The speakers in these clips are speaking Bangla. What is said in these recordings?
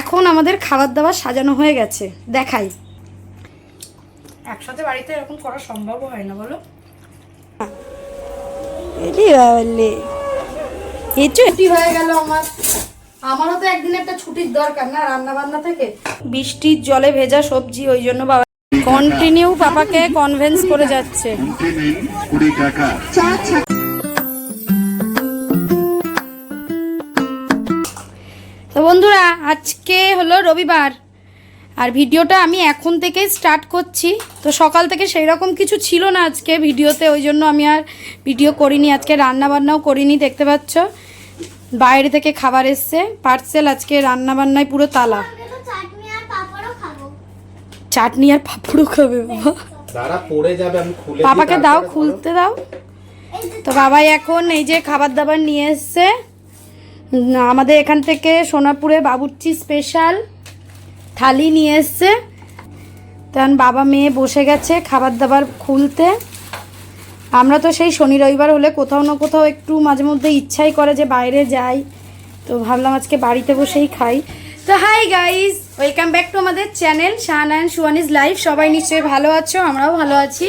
এখন আমাদের খাবার দাবার সাজানো হয়ে গেছে। দেখাই। একসাথে বাড়িতে এরকম করা সম্ভব হয় না বলো। ছুটি হয়ে গেল আমার। আমারও তো একদিন একটা ছুটির দরকার না রান্না বান্না থেকে। বৃষ্টির জলে ভেজা সবজি ওই জন্য বাবা কন্টিনিউ পাপাকে কনভেন্স করে যাচ্ছে। টাকা। বন্ধুরা আজকে হলো রবিবার। আর ভিডিওটা আমি এখন থেকেই স্টার্ট করছি। তো সকাল থেকে সেই রকম কিছু ছিল না আজকে ভিডিওতে ওই জন্য আমি আর ভিডিও করিনি। আজকে রান্না বান্নাও করিনি দেখতে পাচ্ছ? বাইরে থেকে খাবার এসছে। পার্সেল আজকে রান্না বান্নায় পুরো তালা। চাটনি আর পাঁপড়ও খাব বাবা। পাপাকে দাও খুলতে দাও। তো বাবাই এখন এই যে খাবার দাবার নিয়ে এসছে। আমাদের এখান থেকে সোনাপুরে বাবুর্চি স্পেশাল থালি নিয়ে এসছে। তখন বাবা মেয়ে বসে গেছে খাবার দাবার খুলতে। আমরা তো সেই শনি রবিবার হলে কোথাও না কোথাও একটু মাঝে মধ্যে ইচ্ছাই করে যে বাইরে যাই। তো ভাবলাম আজকে বাড়িতে বসেই খাই। তো hi guys welcome back to আমাদের চ্যানেল শাহানায়ন সুয়ানিজ লাইফ সবাই নিশ্চয়ই ভালো আছো, আমরাও ভালো আছি।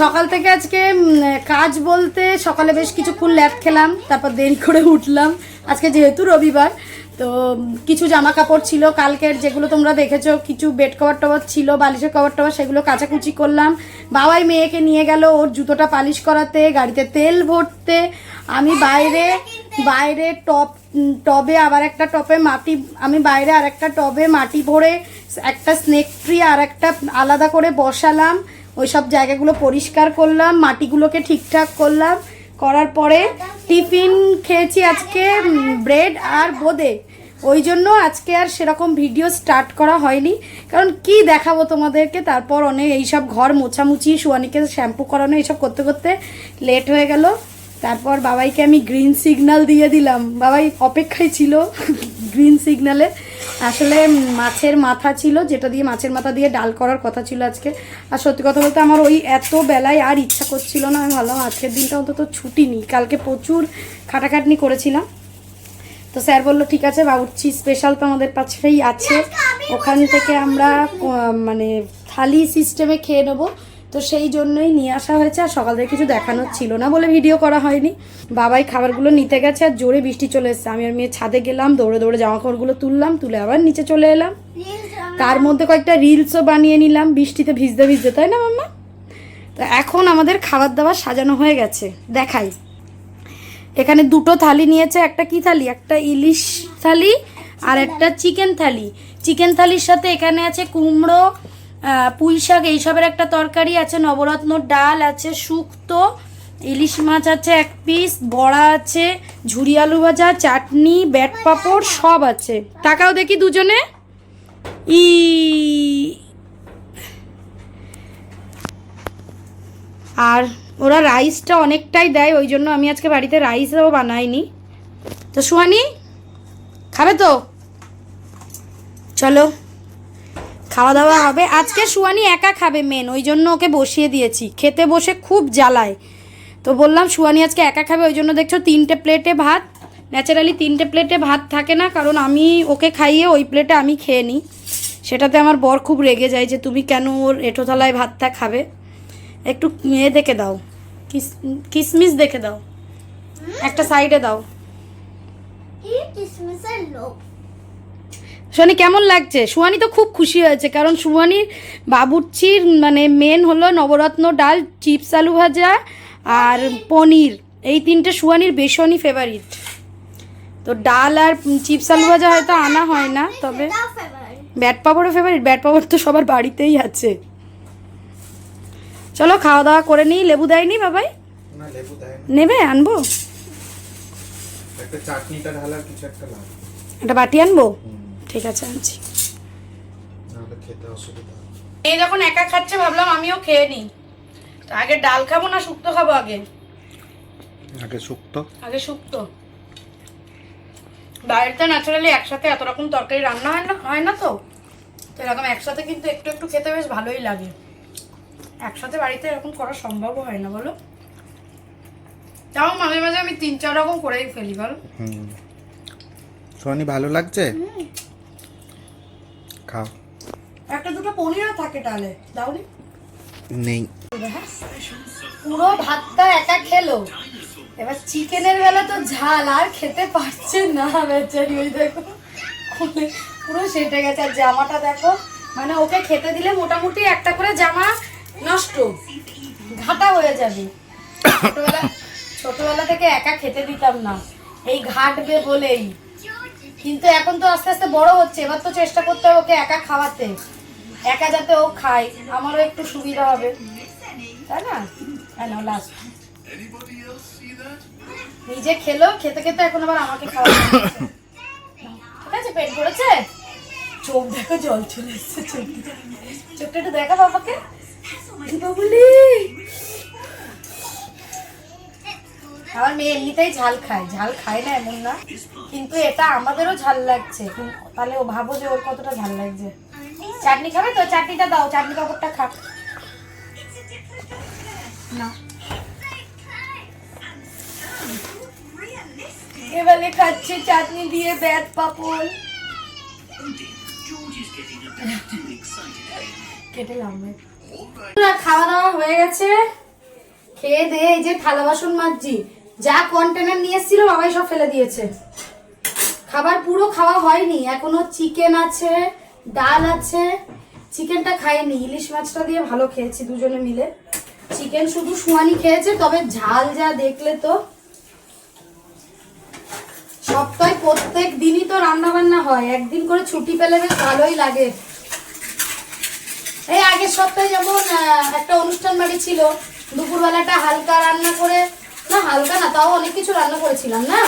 সকাল থেকে আজকে কাজ বলতে সকালে বেশ কিছুক্ষণ ল্যাপ খেলাম, তারপর দেরি করে উঠলাম। আজকে যেহেতু রবিবার, তো কিছু জামা কাপড় ছিল, কালকের যেগুলো তোমরা দেখেছ, কিছু বেড কভার টভার ছিল, বালিশের কভার টভার, সেগুলো কাচাকুচি করলাম। বাবাই মেয়েকে নিয়ে গেল, ওর জুতোটা পালিশ করাতে, গাড়িতে তেল ভরতে। আমি বাইরে বাইরে টপ টবে আবার একটা টবে মাটি, আমি বাইরে আর একটা টবে মাটি ভরে, একটা স্নেক ট্রি আর একটা আলাদা করে বসালাম। ওই সব জায়গাগুলো পরিষ্কার করলাম, মাটিগুলোকে ঠিকঠাক করলাম। করার পরে টিফিন খেয়েছি আজকে ব্রেড আর বোদে। ওই জন্য আজকে আর সেরকম ভিডিও স্টার্ট করা হয়নি। কারণ কি দেখাবো তোমাদেরকে? তারপর অনেক এইসব ঘর মোছামুছি, সুয়ানিকে শ্যাম্পু করানো, এইসব করতে করতে লেট হয়ে গেল। তারপর বাবাইকে আমি গ্রিন সিগনাল দিয়ে দিলাম। বাবাই অপেক্ষায় ছিল গ্রিন সিগন্যালে। আসলে মাছের মাথা ছিল, যেটা দিয়ে মাছের মাথা দিয়ে ডাল করার কথা ছিল আজকে। আর সত্যি কথা বলতে আমার ওই এত বেলায় আর ইচ্ছা করছিল না, আমি ভাবলাম আজকের দিনটা অন্তত ছুটি নিই। কালকে প্রচুর খাটাখাটনি করেছিলাম। তো স্যার বলল, ঠিক আছে, বাবুর্চি স্পেশাল তো আমাদের পাশেই আছে। ওখান থেকে আমরা মানে থালি সিস্টেমে খেয়ে নেব। তো সেই জন্যই নিয়ে আসা হয়েছে আর সকাল থেকে কিছু দেখানোর ছিল না বলে ভিডিও করা হয়নি। বাবাই খাবারগুলো নিতে গেছে আর জোরে বৃষ্টি চলে এসেছে। আমি আর মেয়ে ছাদে গেলাম দৌড়ে দৌড়ে জামা কাপড়গুলো তুললাম তুলে আবার নিচে চলে এলাম। তার মধ্যে কয়েকটা রিলসও বানিয়ে নিলাম বৃষ্টিতে ভিজতে ভিজতে তাই না মাম্মা? তো এখন আমাদের খাবার দাবার সাজানো হয়ে গেছে দেখাই। এখানে দুটো থালি নিয়েছে একটা কি থালি? একটা ইলিশ থালি আর একটা চিকেন থালি। চিকেন থালির সাথে এখানে আছে কুমড়ো পুঁই শাক এইসবের একটা তরকারি আছে, নবরত্ন ডাল আছে, শুক্তো, ইলিশ মাছ আছে এক পিস বড়া আছে, ঝুরি আলু ভাজা, চাটনি, ব্যাট পাঁপড়, সব আছে। টাকাও দেখি দুজনে। ই আর ওরা রাইসটা অনেকটাই দেয়, ওই জন্য আমি আজকে বাড়িতে রাইসও বানাইনি। তো সুহানি, খাবে তো? চলো। খাওয়া দাওয়া হবে। আজকে সুহানি একা খাবে মেন ওই জন্য ওকে বসিয়ে দিয়েছি। খেতে বসে খুব জ্বালায়। তো বললাম, সুহানি আজকে একা খাবে, ওই জন্য দেখছ তিনটে প্লেটে ভাত। ন্যাচারালি তিনটে প্লেটে ভাত থাকে না, কারণ আমি ওকে খাইয়ে ওই প্লেটে আমি খেয়ে নিই। সেটাতে আমার বর খুব রেগে যায় যে, তুমি কেন ওর এঁটো থালায় ভাতটা খাবে? একটু এ দেখে দাও। কিস, কিসমিস দেখে দাও। একটা সাইডে দাও। কি সুহানি কেমন লাগছে? সুহানি তো খুব খুশি হয়েছে কারণ সুহানির বাবুর্চির মানে মেন হলো নবরত্ন ডাল চিপস আলু ভাজা আর পনির। এই তিনটে সুহানির ভীষণই ফেভারিট তো ডাল আর চিপস আলু ভাজা হয়তো আনা হয় না তবে ব্যাট পাপড়ও ফেভারিট ব্যাট পাপড় তো সবার বাড়িতেই আছে। চলো খাওয়া দাওয়া করে নিই লেবু দেয়নি বাবাই। নেবে আনব? একটা চাটনিটা ঢালার কিছু একটা একটা বাটি আনব? ঠিক আছে আনছি। খেতে অসুবিধা হবে। এই যখন একা খাচ্ছে ভাবলাম আমিও খেয়ে নিই। আগে ডাল খাব না শুক্তো খাব আগে? আগে শুক্তো? আগে শুক্তো। বাড়িতে ন্যাচারালি একসাথে এত রকম তরকারি রান্না হয় না হয় না তো? তো এরকম একসাথে কিন্তু একটু একটু খেতে বেশ ভালোই লাগে। একসাথে বাড়িতে এরকম করা সম্ভবও হয় না বলো? তাও মাঝে মাঝে আমি তিন চার রকম করেই ফেলি বলো? হুম। সোহানি ভালো লাগছে? খাও। একটা দুটো পনিরও থাকে তাহলে। দাওনি নেই। পুরো ভাতটা একা খেলো। এবার চিকেনের বেলা তো ঝাল আর খেতে পারছে না বেচারি ওই দেখো। খুলে পুরো সেটে গেছে। আর জামাটা দেখো মানে ওকে খেতে দিলে মোটামুটি একটা করে জামা নষ্ট। ঘাটা হয়ে যাবে। ছোটবেলা ছোটবেলা থেকে একা খেতে দিতাম না। এই ঘাটবে বলেই। কিন্তু এখন তো আস্তে আস্তে বড় হচ্ছে, এবার তো চেষ্টা করতে হবে ওকে একা খাওয়াতে। একা যাতে ও খায়, আমারও একটু সুবিধা হবে। তাই না? হ্যাঁ না লাস্ট নিজে খেলো, খেতে খেতে এখন আবার আমাকে খাওয়া ঠিক আছে, পেট ভরেছে? চোখ দেখো, জল চলে এসছে চোখ চোখটা একটু দেখা বাবাকে। বাবুলি আমার মেয়ে এমনিতেই ঝাল খায়। ঝাল খায় না এমন না। কিন্তু এটা আমাদেরও ঝাল লাগছে। তাহলে ও ভাবো যে ওর কতটা ঝাল লাগছে। চাটনি খাবে তো? চাটনিটা দাও, চাটনি কাপড়টা খা। না। এবারে খাচ্ছে চাটনি দিয়ে ব্যাট পাপড়। কেটে খাওয়া দাওয়া হয়ে গেছে। খেয়ে দে, এই যে থালা বাসন মাজছি। যা কন্টেনার নিয়ে এসেছিল বাবাই সব ফেলে দিয়েছে। খাবার পুরো খাওয়া হয়নি, এখনও চিকেন আছে, ডাল আছে। চিকেনটা খাইনি, ইলিশ মাছটা দিয়ে ভালো খেয়েছি দুজনে মিলে। চিকেন শুধু সুয়ানি খেয়েছে, তবে ঝাল যা দেখলে তো। সপ্তাহে প্রত্যেক দিনই তো রান্না বান্না হয়, একদিন করে ছুটি পেলে বেশ ভালোই লাগে। এই আগের সপ্তাহে যেমন একটা অনুষ্ঠান বাড়ি ছিল, দুপুরবেলাটা হালকা রান্না করে না হালকা না তাও অনেক কিছু রান্না করেছিলাম না?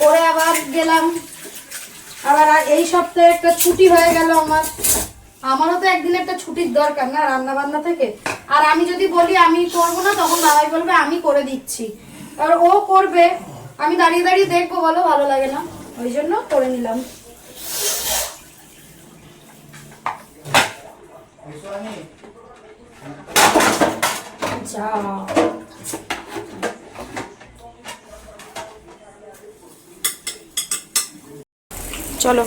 করে আবার গেলাম। আবার আর এই সপ্তাহে একটা ছুটি হয়ে গেল আমার। আমারও তো একদিন একটা ছুটির দরকার না রান্না বান্না থেকে। আর আমি যদি বলি আমি করব না তখন বাবাই বলবে আমি করে দিচ্ছি। এবার ও করবে। আমি দাঁড়িয়ে দাঁড়িয়ে দেখব বলো ভালো লাগে না। ওই জন্য করে নিলাম। যা চলো।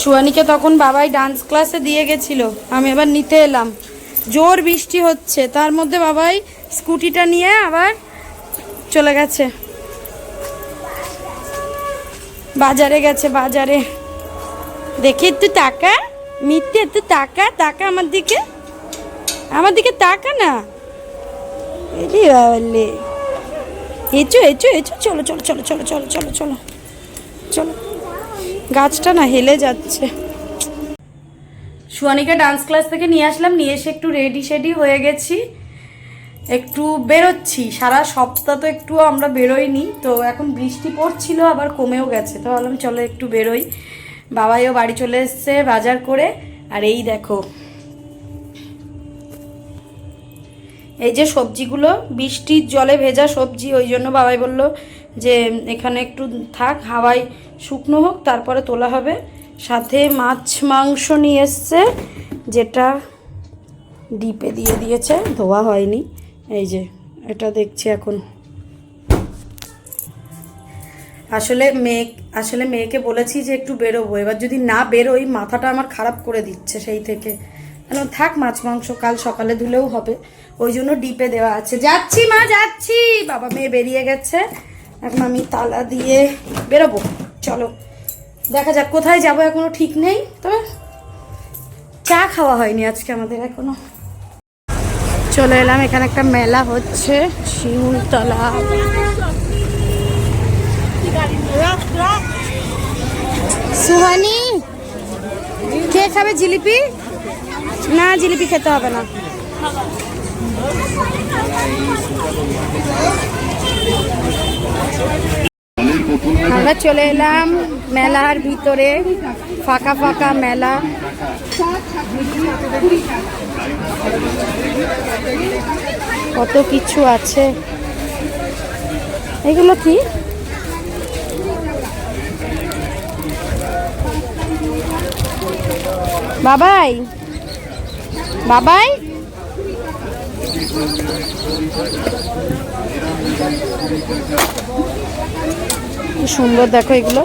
সুয়ানিকে তখন বাবাই ডান্স ক্লাসে দিয়ে গেছিল। আমি এবার নিতে এলাম। জোর বৃষ্টি হচ্ছে। তার মধ্যে বাবাই স্কুটিটা নিয়ে আবার চলে গেছে। বাজারে গেছে, বাজারে। দেখি একটু টাকা মিথ্যে একটু টাকা টাকা আমার দিকে। আমার দিকে তাকা না। এলি বাবলে এচো এচো এচো। চলো চলো চলো চলো চলো চলো চলো চলো। গাছটা না হেলে যাচ্ছে। সুয়ানিকে ডান্স ক্লাস থেকে নিয়ে আসলাম, নিয়ে এসে একটু রেডি শেডি হয়ে গেছি। একটু বেরোচ্ছি, সারা সপ্তাহ তো একটু আমরা বেরোইনি, তো এখন বৃষ্টি পড়ছিল, আবার কমেও গেছে, তো ভাবলাম চলো একটু বেরোই। বাবাইও বাড়ি চলে এসছে বাজার করে, আর এই দেখো। এই যে সবজিগুলো, বৃষ্টির জলে ভেজা সবজি, ওই জন্য বাবাই বলল যে এখানে একটু থাক হাওয়ায় শুকনো হোক, তারপরে তোলা হবে। সাথে মাছ, মাংস নিয়ে এসছে, যেটা ডিপে দিয়ে দিয়েছে, ধোয়া হয়নি। এই যে, এটা দেখছি এখন। আসলে মেয়ে আসলে মেয়েকে বলেছি যে একটু বেরোবো। এবার যদি না বেরোই, মাথাটা আমার খারাপ করে দিচ্ছে সেই থেকে। কেন, থাক মাছ, মাংস, কাল সকালে ধুলেও হবে। ওই জন্য ডিপে দেওয়া আছে। যাচ্ছি মা, যাচ্ছি। বাবা, মেয়ে বেরিয়ে গেছে। এখন আমি তালা দিয়ে বেরোবো। চলো, দেখা যাক কোথায় যাব, এখনও ঠিক নেই। তবে চা খাওয়া হয়নি আজকে আমাদের এখনও। চলে এলাম, এখানে একটা মেলা হচ্ছে, শিমুলতলা। সুহানি, কে খাবে জিলিপি? না, জিলিপি খেতে হবে না। আমরা চলে এলাম মেলার ভিতরে, ফাঁকা ফাঁকা মেলা। কত কিছু আছে। এগুলো কি? বাবাই বাবাই। কি সুন্দর দেখো এগুলো।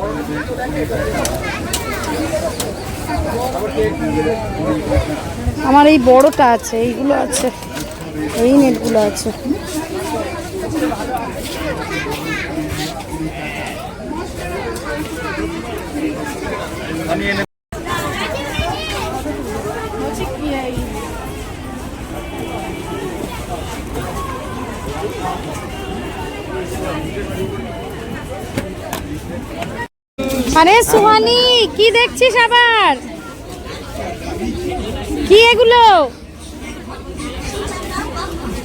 আমার এই বড়টা আছে এইগুলো আছে এই নেটগুলো আছে। আরে সুহানি, কি দেখছিস আবার? কি এগুলো?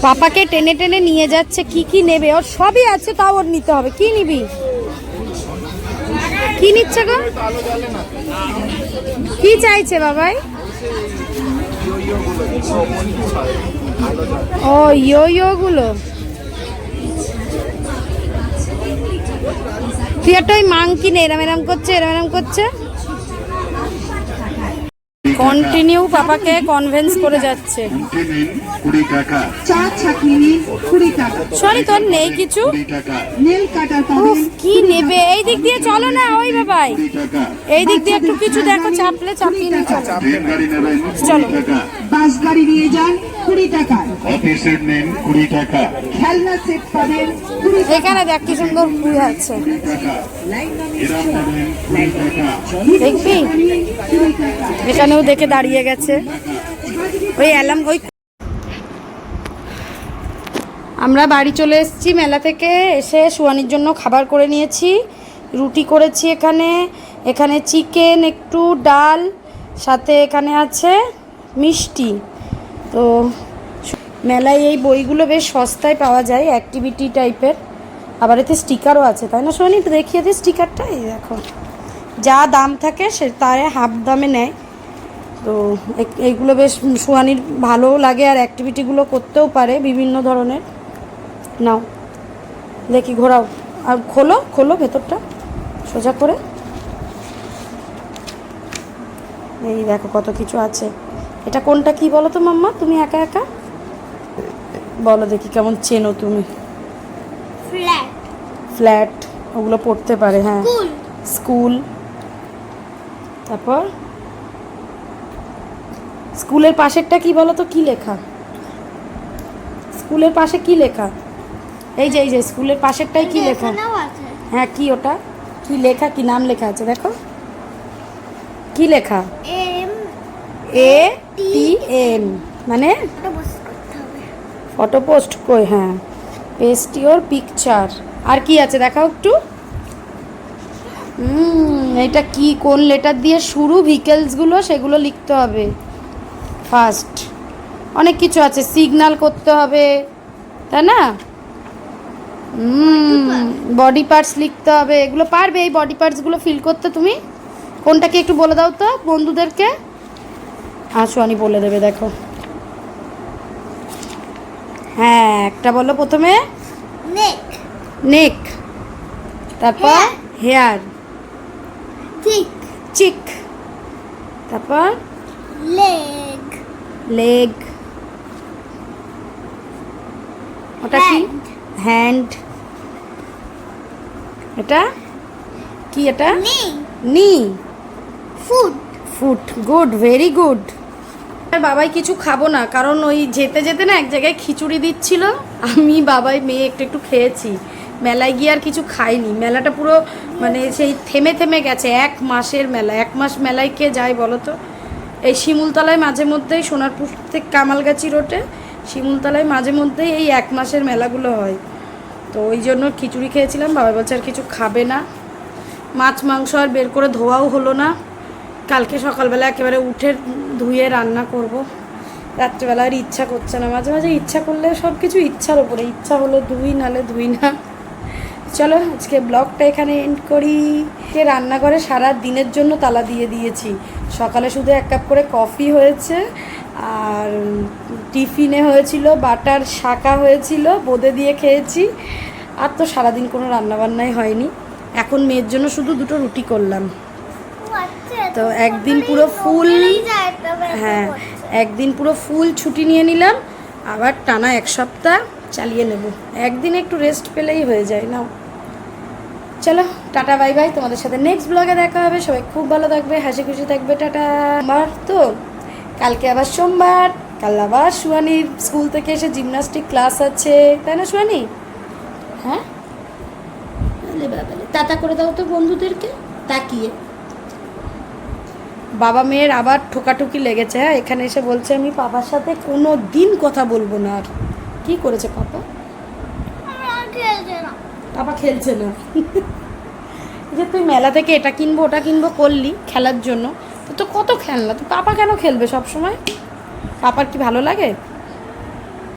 পাপাকে টেনে টেনে নিয়ে যাচ্ছে, কি কি নেবে? ওর সবই আছে, তাও ওর নিতে হবে। কি নিবি? কি নিচ্ছে গো? কি চাইছে বাবাই? ও ইয়ো ইয়ো গুলো। তুই একটা ওই মাংকি নে এরম এরম করছে এরম এরম করছে। কন্টিনিউ পাপাকে কনভিন্স করে যাচ্ছে সরি তোর নেই কিছু কুড়ি টাকা নেল কাটার উফ, পাবেন কি নেবে এই দিক দিয়ে চলো না ওই বাবাই এই দিক দিয়ে একটু কিছু দেখো চাপলে চাপিয়ে নিয়ে চলো বাস গাড়ি নিয়ে যান কুড়ি টাকা অফিসের নিন কুড়ি টাকা খেলনা সেট পাবেন এখানে দেখ কি সুন্দর ফুল আছে দেখবি এখানেও দেখে দাঁড়িয়ে গেছে। ওই অ্যালাম ওই আমরা বাড়ি চলে এসেছি মেলা থেকে। এসে সুয়ানির জন্য খাবার করে নিয়েছি, রুটি করেছি এখানে। এখানে চিকেন, একটু ডাল, সাথে এখানে আছে মিষ্টি। তো মেলায় এই বইগুলো বেশ সস্তায় পাওয়া যায় অ্যাক্টিভিটি টাইপের আবার এতে স্টিকারও আছে, তাই না একটু দেখিয়ে দিই স্টিকারটা, এই দেখো। যা দাম থাকে সে তারে হাফ দামে নেয়। তো এইগুলো বেশ সুয়ানির ভালোও লাগে আর অ্যাক্টিভিটিগুলো করতেও পারে বিভিন্ন ধরনের। নাও দেখি ঘোরাও। আর খোলো খোলো ভেতরটা সোজা করে। এই দেখো কত কিছু আছে। এটা কোনটা কি বলো তো মাম্মা? তুমি একা একা? বলো দেখি কেমন চেনো তুমি। ফ্ল্যাট ফ্ল্যাট ওগুলো পড়তে পারে হ্যাঁ। স্কুল তারপর? স্কুলের পাশেরটা কি বলো তো কি লেখা? স্কুলের পাশে কি লেখা? এই যে এই যে স্কুলের পাশেরটাই কি লেখা? হ্যাঁ কি ওটা? কি লেখা কি নাম লেখা আছে? দেখো। কি লেখা? এম এ টি এম মানে? ফটো পোস্ট কই? হ্যাঁ। Paste your picture. আর কি আছে দেখাও একটু? হুম এটা কি কোন লেটার দিয়ে শুরু? ভিকেলসগুলো সেগুলো লিখতে হবে। ফার্স্ট অনেক কিছু আছে সিগন্যাল করতে হবে তাই না? বডি পার্টস লিখতে হবে এগুলো পারবে এই বডি পার্টসগুলো ফিল করতে তুমি? কোনটা কি একটু বলে দাও তো বন্ধুদেরকে? আসো আমি বলে দেবে দেখো। হ্যাঁ একটা বলো প্রথমে। নেক নেক তারপর? হেয়ার ঠিক চিক তারপর? লেগ লেগ ওটা কি? হ্যান্ড এটা? কি এটা? নি নি food food good very good Babai কিছু খাব না কারণ ওই যেতে যেতে না এক জায়গায় খিচুড়ি দিচ্ছিল। আমি বাবাই মেয়ে একটু একটু খেয়েছি। মেলায় গিয়ে আর কিছু খাইনি। মেলাটা পুরো মানে সেই থেমে থেমে গেছে। এক মাসের মেলা। এক মাস মেলায় কে যায় বলো তো? এই শিমুলতলায় মাঝে মধ্যেই সোনারপুর থেকে কামালগাছি রোডে, শিমুলতলায় মাঝে মধ্যেই এই এক মাসের মেলাগুলো হয়। তো ওই জন্য খিচুড়ি খেয়েছিলাম, বাবা বলছে আর কিছু খাবে না। মাছ, মাংস আর বের করে ধোয়াও হলো না। কালকে সকালবেলা একেবারে উঠে ধুয়ে রান্না করব। রাত্রিবেলা আর ইচ্ছা করছে না। মাঝে মাঝে ইচ্ছা করলে সব কিছু ইচ্ছার ওপরে ইচ্ছা হলো ধুই নালে ধুই না। চলো আজকে ব্লগটা এখানে এন্ড করি। কে রান্নাঘরে সারা দিনের জন্য তালা দিয়ে দিয়েছি। সকালে শুধু এক কাপ করে কফি হয়েছে আর টিফিনে হয়েছিল বাটার শাকা হয়েছিল বোঁদে দিয়ে খেয়েছি। আর তো সারাদিন কোনো রান্নাবান্নাই হয়নি। এখন মেয়ের জন্য শুধু দুটো রুটি করলাম। তো একদিন পুরো ফুল হ্যাঁ একদিন পুরো ফুল ছুটি নিয়ে নিলাম। আবার টানা এক সপ্তাহ চালিয়ে নেব। একদিন একটু রেস্ট পেলেই হয়ে যায় না? চলো টাটা বাই বাই। তোমাদের সাথে নেক্সট ব্লগে দেখা হবে। সবাই খুব ভালো থাকবে হাসি খুশি থাকবে। টাটা। আমার তো কালকে আবার সোমবার। কাল আবার সুয়ানির স্কুল থেকে এসে জিমনাস্টিক ক্লাস আছে। তাই না সুয়ানি? হ্যাঁ? তাতা করে দাও তো বন্ধুদেরকে। তাকিয়ে। বাবা মেয়ের আবার ঠোকাঠুকি লেগেছে হ্যাঁ? এখানে এসে বলছে আমি পাপার সাথে কোনো দিন কথা বলব না আর। কি করেছে পাপা? আমার খেলছে না। যে তুই মেলা থেকে এটা কিনবো, ওটা কিনবো করলি খেলার জন্য, তো কত খেলনা? তো পাপা কেন খেলবে সব সময় পাপার কি ভালো লাগে?